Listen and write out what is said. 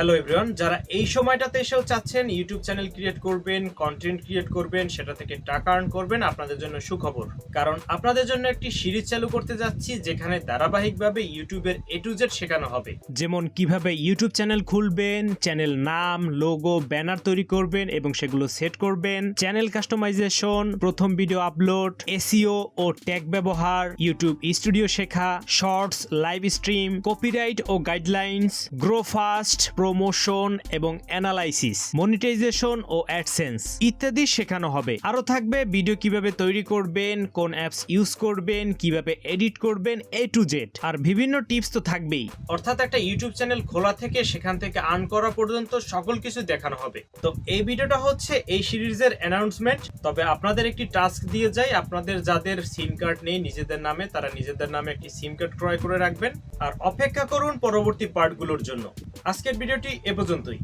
Hello everyone যারা এই সময়টাতে এসেও চাচ্ছেন ইউটিউব চ্যানেল ক্রিয়েট করবেন কন্টেন্ট ক্রিয়েট করবেন, সেটা থেকে টাকা আর্ন করবেন, আপনাদের জন্য সুখবর। কারণ আপনাদের জন্য একটি সিরিজ চালু করতে যাচ্ছি, যেখানে ধারাবাহিকভাবে ইউটিউবের এ টু জেড শেখানো হবে। যেমন কীভাবে ইউটিউব চ্যানেল খুলবেন চ্যানেল নাম লোগো ব্যানার তৈরি করবেন এবং সেগুলো সেট করবেন চ্যানেল কাস্টমাইজেশন প্রথম ভিডিও আপলোড এসিও ও ট্যাগ ব্যবহার ইউটিউব স্টুডিও শেখা শর্টস লাইভ স্ট্রিম কপিরাইট ও গাইডলাইন্স গ্রো ফাস্ট প্রমোশন এবং অ্যানালাইসিস মনিটাইজেশন ও অ্যাডসেন্স ইত্যাদি শেখানো হবে। আরও থাকবে ভিডিও কীভাবে তৈরি করবেন, কোন অ্যাপস ইউজ করবেন, কীভাবে এডিট করবেন এ টু জেড আর বিভিন্ন টিপস তো থাকবেই। অর্থাৎ একটা ইউটিউব চ্যানেল খোলা থেকে সেখান থেকে আর্ন করা পর্যন্ত সকল কিছু দেখানো হবে। তো এই ভিডিওটা হচ্ছে এই সিরিজের অ্যানাউন্সমেন্ট তবে আপনাদের একটি টাস্ক দিয়ে যাই। আপনাদের যাদের সিম কার্ড নেই, নিজেদের নামে, তারা নিজেদের নামে একটি সিম কার্ড ক্রয় করে রাখবেন। আর অপেক্ষা করুন পরবর্তী পার্টগুলোর জন্য। আজকের ভিডিওটি এ পর্যন্তই।